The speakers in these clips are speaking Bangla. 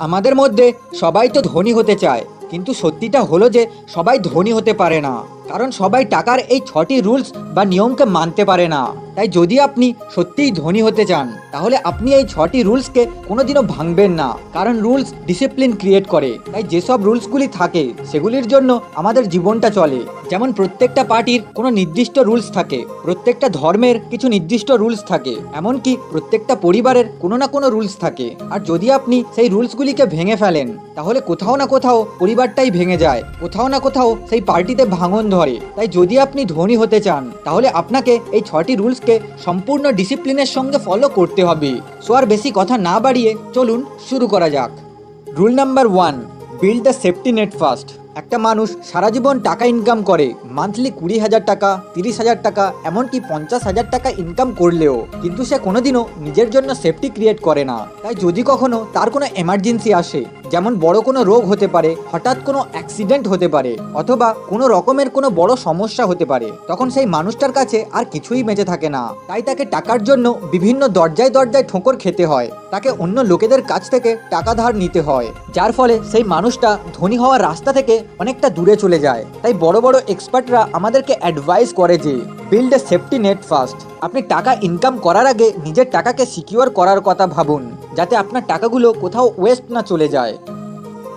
আমাদের মধ্যে সবাই তো ধনী হতে চায়, কিন্তু সত্যিটা হলো যে সবাই ধনী হতে পারে না। কারণ সবাই টাকার এই ছটি রুলস বা নিয়মকে মানতে পারে না। তাই যদি আপনি সত্যিই ধনী হতে চান, তাহলে আপনি এই ছটি রুলসকে কোনোদিনও ভাঙবেন না। কারণ রুলস ডিসিপ্লিন ক্রিয়েট করে। তাই যেসব রুলসগুলি থাকে, সেগুলির জন্য আমাদের জীবনটা চলে। যেমন প্রত্যেকটা পার্টির কোনো নির্দিষ্ট রুলস থাকে, প্রত্যেকটা ধর্মের কিছু নির্দিষ্ট রুলস থাকে, এমনকি প্রত্যেকটা পরিবারের কোনো না কোনো রুলস থাকে। আর যদি আপনি সেই রুলসগুলিকে ভেঙে ফেলেন, তাহলে কোথাও না কোথাও পরিবারটাই ভেঙে যায়, কোথাও না কোথাও সেই পার্টিতে ভাঙন ধরে। তাই যদি আপনি ধনী হতে চান, তাহলে আপনাকে এই ছটি রুলসকে সম্পূর্ণ ডিসিপ্লিনের সঙ্গে ফলো করতে হবে। সো আর বেশি কথা না বাড়িয়ে চলুন শুরু করা যাক। Rule number one, build the safety net first. একটা মানুষ সারা জীবন টাকা ইনকাম করে, মান্থলি কুড়ি হাজার টাকা, তিরিশ হাজার টাকা, এমনকি পঞ্চাশ হাজার টাকা ইনকাম করলেও, কিন্তু সে কোনোদিনও নিজের জন্য সেফটি ক্রিয়েট করে না। তাই যদি কখনো তার কোনো এমার্জেন্সি আসে যেমন বড় কোনো রোগ হতে পারে, হঠাৎ কোনো অ্যাক্সিডেন্ট হতে পারে, অথবা কোনো রকমের কোনো বড় সমস্যা হতে পারে, তখন সেই মানুষটার কাছে আর কিছুই বেঁচে থাকে না। তাই তাকে টাকার জন্য বিভিন্ন দরজায় দরজায় ঠোকর খেতে হয়। তাকে অন্য লোকেদের কাছ থেকে টাকা ধার নিতে হয়। যার ফলে সেই মানুষটা ধনী হওয়ার রাস্তা থেকে অনেকটা দূরে চলে যায়। তাই বড় বড় এক্সপার্টরা আমাদেরকে অ্যাডভাইস করে যে build a safety net first আপনি টাকা ইনকাম করার আগে নিজের টাকাকে সিকিউর করার কথা ভাবুন, যাতে আপনার টাকাগুলো কোথাও ওয়েস্ট না চলে যায়।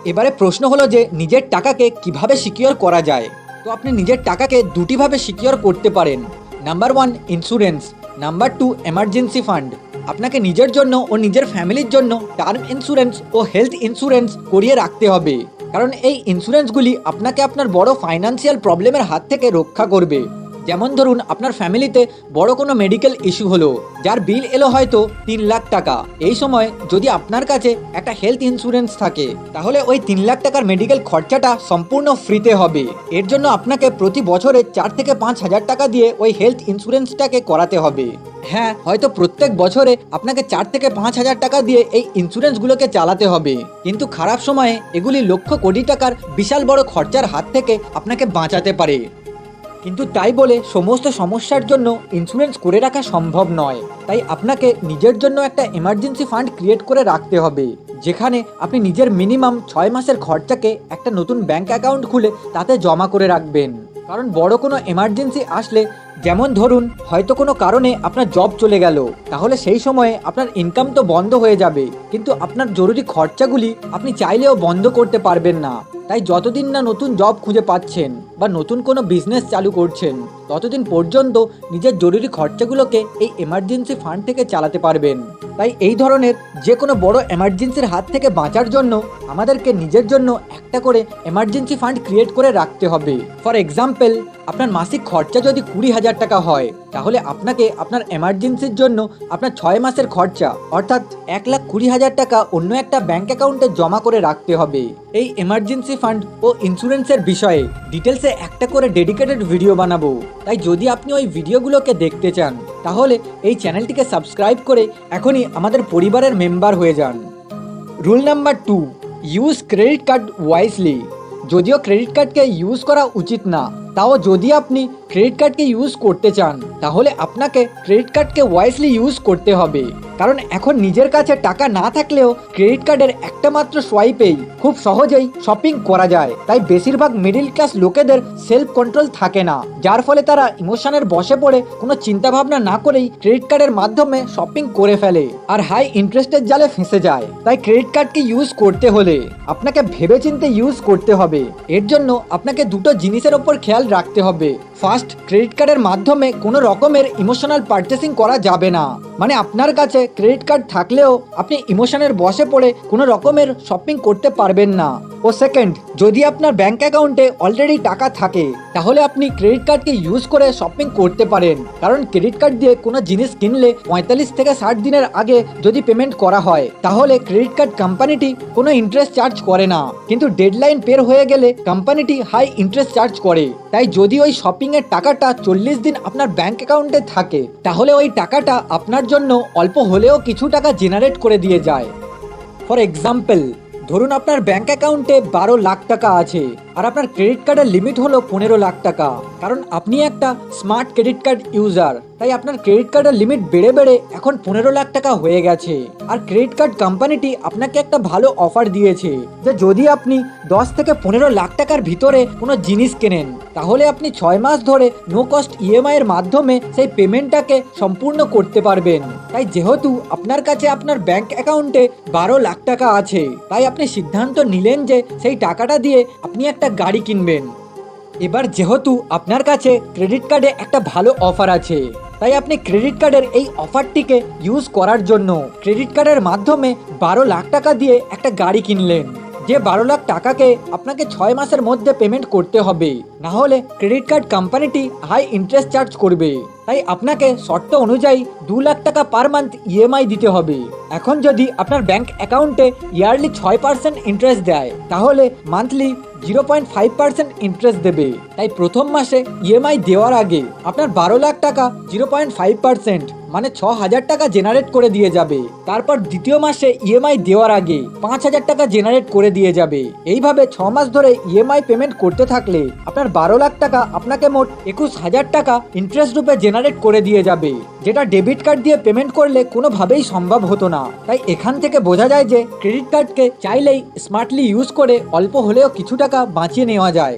এবারে প্রশ্ন হলো যে, নিজের টাকাকে কীভাবে সিকিউর করা যায়? তো আপনি নিজের টাকাকে দুটিভাবে সিকিউর করতে পারেন। Number one insurance number two emergency fund আপনাকে নিজের জন্য ও নিজের ফ্যামিলির জন্য টার্ম ইন্স্যুরেন্স ও হেলথ ইন্স্যুরেন্স করিয়ে রাখতে হবে। কারণ এই ইন্স্যুরেন্সগুলি আপনাকে আপনার বড় ফাইন্যান্সিয়াল প্রবলেমের হাত থেকে রক্ষা করবে। যেমন ধরুন আপনার ফ্যামিলিতে বড় কোনো মেডিকেল ইস্যু হলো, যার বিল এলো হয়তো তিন লাখ টাকা। এই সময় যদি আপনার কাছে একটা হেলথ ইন্স্যুরেন্স থাকে, তাহলে ওই তিন লাখ টাকার মেডিকেল খরচাটা সম্পূর্ণ ফ্রিতে হবে। এর জন্য আপনাকে প্রতি বছরে চার থেকে পাঁচ হাজার টাকা দিয়ে ওই হেলথ ইন্স্যুরেন্সটাকে করাতে হবে। হ্যাঁ হয়তো প্রত্যেক বছরে আপনাকে চার থেকে পাঁচ হাজার টাকা দিয়ে এই ইন্স্যুরেন্সগুলোকে চালাতে হবে। কিন্তু খারাপ সময়ে এগুলি লক্ষ কোটি টাকার বিশাল বড় খরচার হাত থেকে আপনাকে বাঁচাতে পারে। কিন্তু তাই বলে সমস্ত সমস্যার জন্য ইন্স্যুরেন্স করে রাখা সম্ভব নয়। তাই আপনাকে নিজের জন্য একটা এমার্জেন্সি ফান্ড ক্রিয়েট করে রাখতে হবে, যেখানে আপনি নিজের মিনিমাম ছয় মাসের খরচাকে একটা নতুন ব্যাংক অ্যাকাউন্ট খুলে তাতে জমা করে রাখবেন। কারণ বড় কোনো এমার্জেন্সি আসলে, যেমন ধরুন হয়তো কোনো কারণে আপনার জব চলে গেল, তাহলে সেই সময়ে আপনার ইনকাম তো বন্ধ হয়ে যাবে, কিন্তু আপনার জরুরি খরচাগুলি আপনি চাইলেও বন্ধ করতে পারবেন না। তাই যতদিন না নতুন জব খুঁজে পাচ্ছেন বা নতুন কোনো বিজনেস চালু করছেন, ততদিন পর্যন্ত নিজের জরুরি খরচাগুলোকে এই এমার্জেন্সি ফান্ড থেকে চালাতে পারবেন। তাই এই ধরনের যে কোনো বড় এমার্জেন্সির হাত থেকে বাঁচার জন্য আমাদেরকে নিজের জন্য একটা করে এমার্জেন্সি ফান্ড ক্রিয়েট করে রাখতে হবে। ফর এক্সাম্পল আপনার মাসিক খরচা যদি কুড়ি হাজার টাকা হয়, তাহলে আপনাকে আপনার এমার্জেন্সির জন্য আপনার ছয় মাসের খরচা, অর্থাৎ এক লাখ কুড়ি হাজার টাকা অন্য একটা ব্যাংক অ্যাকাউন্টে জমা করে রাখতে হবে। এই এমার্জেন্সি ফান্ড ও ইন্স্যুরেন্সের বিষয়ে ডিটেলসে একটা করে ডেডিকেটেড ভিডিও বানাবো। তাই যদি আপনি ওই ভিডিওগুলোকে দেখতে চান, তাহলে এই চ্যানেলটিকে সাবস্ক্রাইব করে এখনই আমাদের পরিবারের মেম্বার হয়ে যান। Rule number two use credit card wisely যদিও ক্রেডিট কার্ডকে ইউজ করা উচিত না, তাও যদি আপনি ক্রেডিট কার্ডকে ইউজ করতে চান, তাহলে আপনাকে ক্রেডিট কার্ডকে ওয়াইজলি ইউজ করতে হবে। কারণ এখন নিজের কাছে টাকা না থাকলেও ক্রেডিট কার্ডের একটা মাত্র সোয়াইপেই খুব সহজেই শপিং করা যায়। তাই বেশিরভাগ মিডিল ক্লাস লোকেদের সেলফ কন্ট্রোল থাকে না, যার ফলে তারা ইমোশনের বসে পড়ে, কোনো চিন্তা ভাবনা না করেই ক্রেডিট কার্ডের মাধ্যমে শপিং করে ফেলে, আর হাই ইন্টারেস্টের জালে ফেঁসে যায়। তাই ক্রেডিট কার্ডকে ইউজ করতে হলে আপনাকে ভেবেচিন্তে ইউজ করতে হবে। এর জন্য আপনাকে দুটো জিনিসের ওপর খেয়াল রাখতে হবে। ফার্স্ট ক্রেডিট কার্ডের মাধ্যমে কোনো রকমের ইমোশনাল পারচেসিং করা যাবে না। মানে আপনার কাছে ক্রেডিট কার্ড থাকলেও আপনি ইমোশনের বসে পড়ে কোনো রকমের শপিং করতে পারবেন না। ও সেকেন্ড যদি আপনার ব্যাংক অ্যাকাউন্টে অলরেডি টাকা থাকে, তাহলে আপনি ক্রেডিট কার্ডকে ইউজ করে শপিং করতে পারেন। কারণ ক্রেডিট কার্ড দিয়ে কোনো জিনিস কিনলে পঁয়তাল্লিশ থেকে ষাট দিনের আগে যদি পেমেন্ট করা হয়, তাহলে ক্রেডিট কার্ড কোম্পানিটি কোনো ইন্টারেস্ট চার্জ করে না। কিন্তু ডেডলাইন পের হয়ে গেলে কোম্পানিটি হাই ইন্টারেস্ট চার্জ করে। তাই যদি ওই শপিংয়ের টাকাটা চল্লিশ দিন আপনার ব্যাংক অ্যাকাউন্টে থাকে, তাহলে ওই টাকাটা আপনার জন্য অল্প হলেও কিছু টাকা জেনারেট করে দিয়ে যায়। ফর এক্সাম্পল ধরুন আপনার ব্যাঙ্ক অ্যাকাউন্টে বারো লাখ টাকা আছে। আর আপনার ক্রেডিট কার্ডের লিমিট হলো পনেরো লাখ টাকা। কারণ আপনি একটা স্মার্ট ক্রেডিট কার্ড ইউজার তাই আপনার ক্রেডিট কার্ডের লিমিট বেড়ে বেড়ে এখন পনেরো লাখ টাকা হয়ে গেছে। আর ক্রেডিট কার্ড কোম্পানিটি আপনাকে একটা ভালো অফার দিয়েছে, যে যদি আপনি দশ থেকে পনেরো লাখ টাকার ভিতরে কোনো জিনিস কেনেন, তাহলে আপনি ছয় মাস ধরে নো কস্ট ইএমআই এর মাধ্যমে সেই পেমেন্টটাকে সম্পূর্ণ করতে পারবেন। তাই যেহেতু আপনার কাছে আপনার ব্যাংক অ্যাকাউন্টে বারো লাখ টাকা আছে, তাই আপনি সিদ্ধান্ত নিলেন যে সেই টাকাটা দিয়ে আপনি একটা গাড়ি কিনবেন। এবার যেহেতু আপনার কাছে ক্রেডিট কার্ডে একটা ভালো অফার আছে, তাই আপনি ক্রেডিট কার্ডের এই অফারটিকে ইউজ করার জন্য ক্রেডিট কার্ডের মাধ্যমে বারো লাখ টাকা দিয়ে একটা গাড়ি কিনলেন। যে বারো লাখ টাকাকে আপনাকে ছয় মাসের মধ্যে পেমেন্ট করতে হবে। না হলে ক্রেডিট কার্ড কোম্পানিটি হাই ইন্টারেস্ট চার্জ করবে। তাই আপনাকে শর্ত অনুযায়ী দু লাখ টাকা পার মান্থ ইএমআই দিতে হবে। এখন যদি আপনার ব্যাংক অ্যাকাউন্টে ইয়ারলি ছয় পার্সেন্ট ইন্টারেস্ট দেয়, তাহলে monthly zero point five percent interest দেবে। তাই প্রথম মাসে ইএমআই দেওয়ার আগে আপনার বারো লাখ টাকা জিরো পয়েন্ট ফাইভ পার্সেন্ট মানে ছ হাজার টাকা জেনারেট করে দিয়ে যাবে। তারপর দ্বিতীয় মাসে ইএমআই দেওয়ার আগে পাঁচ হাজার টাকা জেনারেট করে দিয়ে যাবে। এইভাবে ছ মাস ধরে ইএমআই পেমেন্ট করতে থাকলে আপনার বারো লাখ টাকা আপনাকে মোট একুশ হাজার টাকা ইন্টারেস্ট রূপে জেনারেট করে দিয়ে যাবে। যেটা ডেবিট কার্ড দিয়ে পেমেন্ট করলে কোনোভাবেই সম্ভব হতো না। তাই এখান থেকে বোঝা যায় যে ক্রেডিট কার্ডকে চাইলেই স্মার্টলি ইউজ করে অল্প হলেও কিছু টাকা বাঁচিয়ে নেওয়া যায়।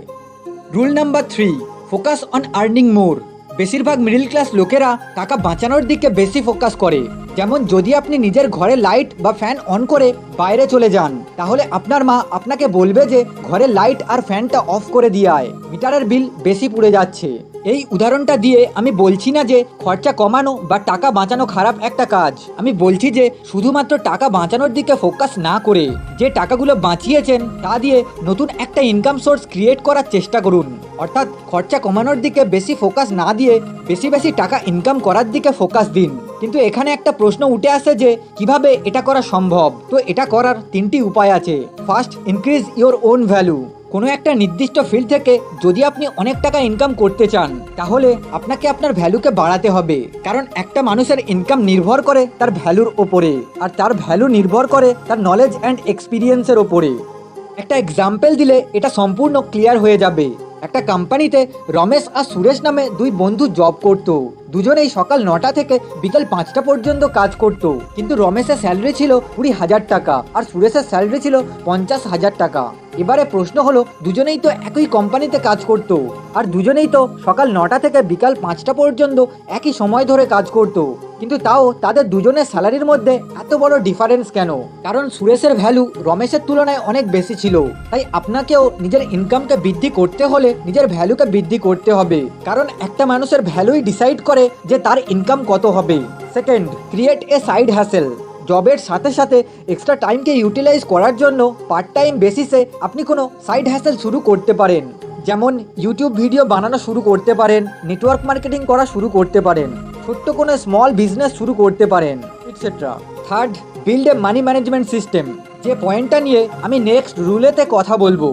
Rule number three focus on earning more বেশিরভাগ মিডিল ক্লাস লোকেরা টাকা বাঁচানোর দিকে বেশি ফোকাস করে। যেমন যদি আপনি নিজের ঘরে লাইট বা ফ্যান অন করে বাইরে চলে যান, তাহলে আপনার মা আপনাকে বলবে যে ঘরে লাইট আর ফ্যানটা অফ করে দিয়ে আয়। মিটারের বিল বেশি পুড়ে যাচ্ছে। এই উদাহরণটা দিয়ে আমি বলছি না যে খরচা কমানো বা টাকা বাঁচানো খারাপ একটা কাজ। আমি বলছি যে শুধুমাত্র টাকা বাঁচানোর দিকে ফোকাস না করে যে টাকাগুলো বাঁচিয়েছেন, তা দিয়ে নতুন একটা ইনকাম সোর্স ক্রিয়েট করার চেষ্টা করুন। অর্থাৎ খরচা কমানোর দিকে বেশি ফোকাস না দিয়ে বেশি বেশি টাকা ইনকাম করার দিকে ফোকাস দিন। কিন্তু এখানে একটা প্রশ্ন উঠে আসে যে কীভাবে এটা করা সম্ভব? তো এটা করার তিনটি উপায় আছে। First increase your own value কোনো একটা নির্দিষ্ট ফিল্ড থেকে যদি আপনি অনেক টাকা ইনকাম করতে চান, তাহলে আপনাকে আপনার ভ্যালুকে বাড়াতে হবে। কারণ একটা মানুষের ইনকাম নির্ভর করে তার ভ্যালুর ওপরে, আর তার ভ্যালু নির্ভর করে তার নলেজ অ্যান্ড এক্সপিরিয়েন্সের ওপরে। একটা এক্সাম্পল দিলে এটা সম্পূর্ণ ক্লিয়ার হয়ে যাবে। একটা কোম্পানিতে রমেশ আর সুরেশ নামে দুই বন্ধু জব করত। দুজনেই সকাল নটা থেকে বিকাল পাঁচটা পর্যন্ত কাজ করত। কিন্তু রমেশের স্যালারি ছিল কুড়ি হাজার টাকা আর সুরেশের স্যালারি ছিল পঞ্চাশ হাজার টাকা। এবারে প্রশ্ন হলো, দুজনেই তো একই কোম্পানিতে কাজ করত আর দুজনেই তো সকাল নটা থেকে বিকাল পাঁচটা পর্যন্ত একই সময় ধরে কাজ করত। কিন্তু তাও তাদের দুজনের স্যালারির মধ্যে এত বড় ডিফারেন্স কেন? কারণ সুরেশের ভ্যালু রমেশের তুলনায় অনেক বেশি ছিল। তাই আপনাকেও নিজের ইনকামকে বৃদ্ধি করতে হলে নিজের ভ্যালুকে বৃদ্ধি করতে হবে। কারণ একটা মানুষের ভ্যালুই ডিসাইড করে যে তার ইনকাম কত হবে। Second create a side hustle জবের সাথে সাথে এক্সট্রা টাইমকে ইউটিলাইজ করার জন্য পার্ট টাইম বেসিসে আপনি কোনো সাইড হ্যাসেল শুরু করতে পারেন। যেমন ইউটিউব ভিডিও বানানো শুরু করতে পারেন নেটওয়ার্ক মার্কেটিং করা শুরু করতে পারেন, ছোট্ট কোনো স্মল বিজনেস শুরু করতে পারেন etcetera third build a money management system যে পয়েন্টটা নিয়ে আমি নেক্সট রুলেতে কথা বলব।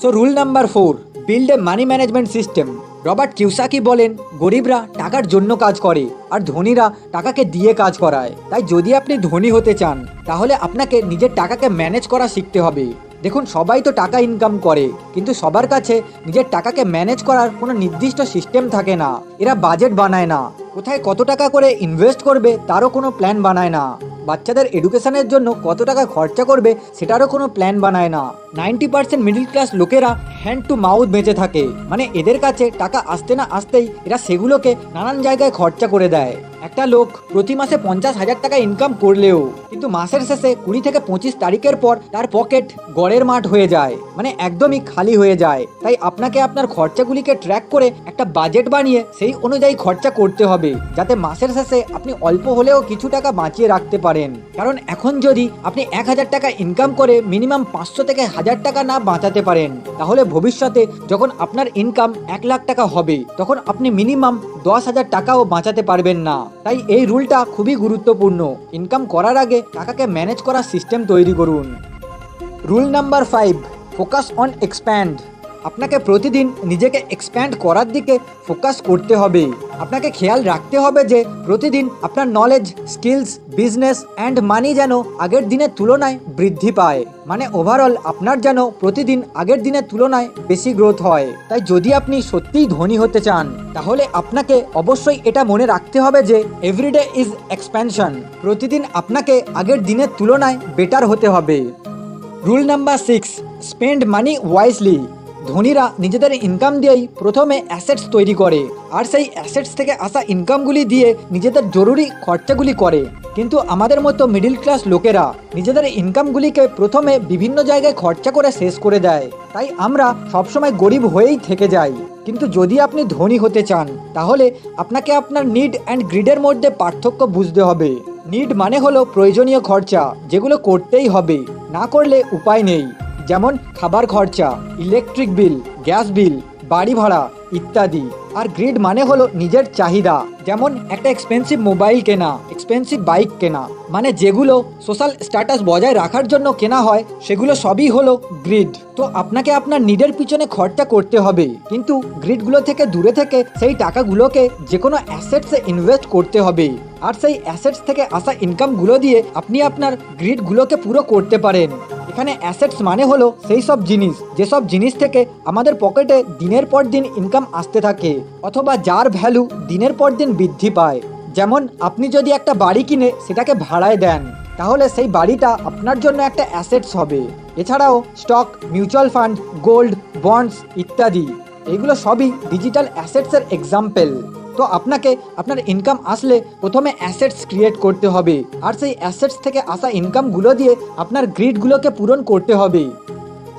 So rule number four build a money management system Robert Kiyosaki বলেন, গরিবরা টাকার জন্য কাজ করে আর ধনীরা টাকাকে দিয়ে কাজ করায়। তাই যদি আপনি ধনী হতে চান, তাহলে আপনাকে নিজের টাকাকে ম্যানেজ করা শিখতে হবে। দেখুন, সবাই তো টাকা ইনকাম করে, কিন্তু সবার কাছে নিজের টাকাকে ম্যানেজ করার কোনো নির্দিষ্ট সিস্টেম থাকে না। এরা বাজেট বানায় না। কোথায় কত টাকা করে ইনভেস্ট করবে, তারও কোনো প্ল্যান বানায় না। বাচ্চাদের এডুকেশনের জন্য কত টাকা খরচা করবে সেটারও কোনো প্ল্যান বানায় না। নাইনটি পার্সেন্ট মিডিল ক্লাস লোকেরা হ্যান্ড টু মাউথ বেঁচে থাকে। মানে এদের কাছে টাকা আসতে না আসতেই এরা সেগুলোকে নানান জায়গায় খরচা করে দেয়। একটা লোক প্রতি মাসে পঞ্চাশ হাজার টাকা ইনকাম করলেও, কিন্তু মাসের শেষে কুড়ি থেকে পঁচিশ তারিখের পর তার পকেট গড়ের মাঠ হয়ে যায় মানে একদমই খালি হয়ে যায়। তাই আপনাকে আপনার খরচাগুলিকে ট্র্যাক করে একটা বাজেট বানিয়ে সেই অনুযায়ী খরচা করতে হবে, যাতে মাসের শেষে আপনি অল্প হলেও কিছু টাকা বাঁচিয়ে রাখতে পারেন। কারণ এখন যদি আপনি এক হাজার টাকা ইনকাম করে মিনিমাম পাঁচশো থেকে হাজার টাকা না বাঁচাতে পারেন, তাহলে ভবিষ্যতে যখন আপনার ইনকাম এক লাখ টাকা হবে, তখন আপনি মিনিমাম দশ হাজার টাকাও বাঁচাতে পারবেন না। তাই এই রুলটা খুবই গুরুত্বপূর্ণ। ইনকাম করার আগে টাকাকে ম্যানেজ করার সিস্টেম তৈরি করুন। Rule number five focus on expand আপনাকে প্রতিদিন নিজেকে এক্সপ্যান্ড করার দিকে ফোকাস করতে হবে। আপনাকে খেয়াল রাখতে হবে যে প্রতিদিন আপনার knowledge skills business and money যেন আগের দিনের তুলনায় বৃদ্ধি পায়। মানে ওভারঅল আপনার যেন প্রতিদিন আগের দিনের তুলনায় বেশি গ্রোথ হয়। তাই যদি আপনি সত্যিই ধনী হতে চান, তাহলে আপনাকে অবশ্যই এটা মনে রাখতে হবে যে এভরিডে ইজ এক্সপ্যানশন প্রতিদিন আপনাকে আগের দিনের তুলনায় বেটার হতে হবে। Rule number six spend money wisely ধনীরা নিজেদের ইনকাম দিয়েই প্রথমে অ্যাসেটস তৈরি করে, আর সেই অ্যাসেটস থেকে আসা ইনকামগুলি দিয়ে নিজেদের জরুরি খরচাগুলি করে। কিন্তু আমাদের মতো মিডিল ক্লাস লোকেরা নিজেদের ইনকামগুলিকে প্রথমে বিভিন্ন জায়গায় খরচা করে শেষ করে দেয়। তাই আমরা সবসময় গরিব হয়েই থেকে যাই। কিন্তু যদি আপনি ধনী হতে চান, তাহলে আপনাকে আপনার নিড অ্যান্ড গ্রিডের মধ্যে পার্থক্য বুঝতে হবে। নিড মানে হলো প্রয়োজনীয় খরচা, যেগুলো করতেই হবে। না করলে উপায় নেই। যেমন খাবার খরচা ইলেকট্রিক বিল গ্যাস বিল বাড়ি ভাড়া ইত্যাদি। আর গ্রিড মানে হলো নিজের চাহিদা। যেমন একটা এক্সপেন্সিভ মোবাইল কেনা এক্সপেন্সিভ বাইক কেনা। মানে যেগুলো সোশ্যাল স্ট্যাটাস বজায় রাখার জন্য কেনা হয়, সেগুলো সবই হলো গ্রিড তো আপনাকে আপনার নিডের পিছনে খরচা করতে হবে। কিন্তু গ্রিডগুলো থেকে দূরে থেকে সেই টাকাগুলোকে যে কোনো অ্যাসেটসে ইনভেস্ট করতে হবে। আর সেই অ্যাসেটস থেকে আসা ইনকামগুলো দিয়ে আপনি আপনার গ্রিডগুলোকে পুরো করতে পারেন। এখানে অ্যাসেটস মানে হলো সেই সব জিনিস, যেসব জিনিস থেকে আমাদের পকেটে দিনের পর দিন ইনকাম আসতে থাকে অথবা যার ভ্যালু দিনের পর দিন বৃদ্ধি পায়। যেমন আপনি যদি একটা বাড়ি কিনে সেটাকে ভাড়ায় দেন, তাহলে সেই বাড়িটা আপনার জন্য একটা অ্যাসেটস হবে। এছাড়াও stock mutual fund gold bonds ইত্যাদি। এগুলো সবই ডিজিটাল অ্যাসেটসের এক্সাম্পল তো আপনাকে আপনার ইনকাম আসলে প্রথমে অ্যাসেটস ক্রিয়েট করতে হবে, আর সেই অ্যাসেটস থেকে আসা ইনকামগুলো দিয়ে আপনার গ্রিডগুলোকে পূরণ করতে হবে।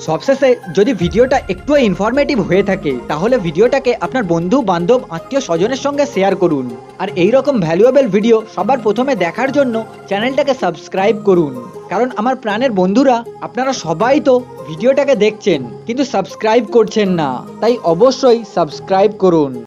সবশেষে যদি ভিডিওটা একটু ইনফরমেটিভ হয়ে থাকে, তাহলে ভিডিওটাকে আপনার বন্ধু, বান্ধব, আত্মীয়, স্বজনের সঙ্গে শেয়ার করুন। আর এই রকম ভ্যালুয়েবল ভিডিও সবার প্রথমে দেখার জন্য চ্যানেলটাকে সাবস্ক্রাইব করুন। কারণ আমার প্রাণের বন্ধুরা, আপনারা সবাই তো ভিডিওটাকে দেখছেন, কিন্তু সাবস্ক্রাইব করছেন না। তাই অবশ্যই সাবস্ক্রাইব করুন।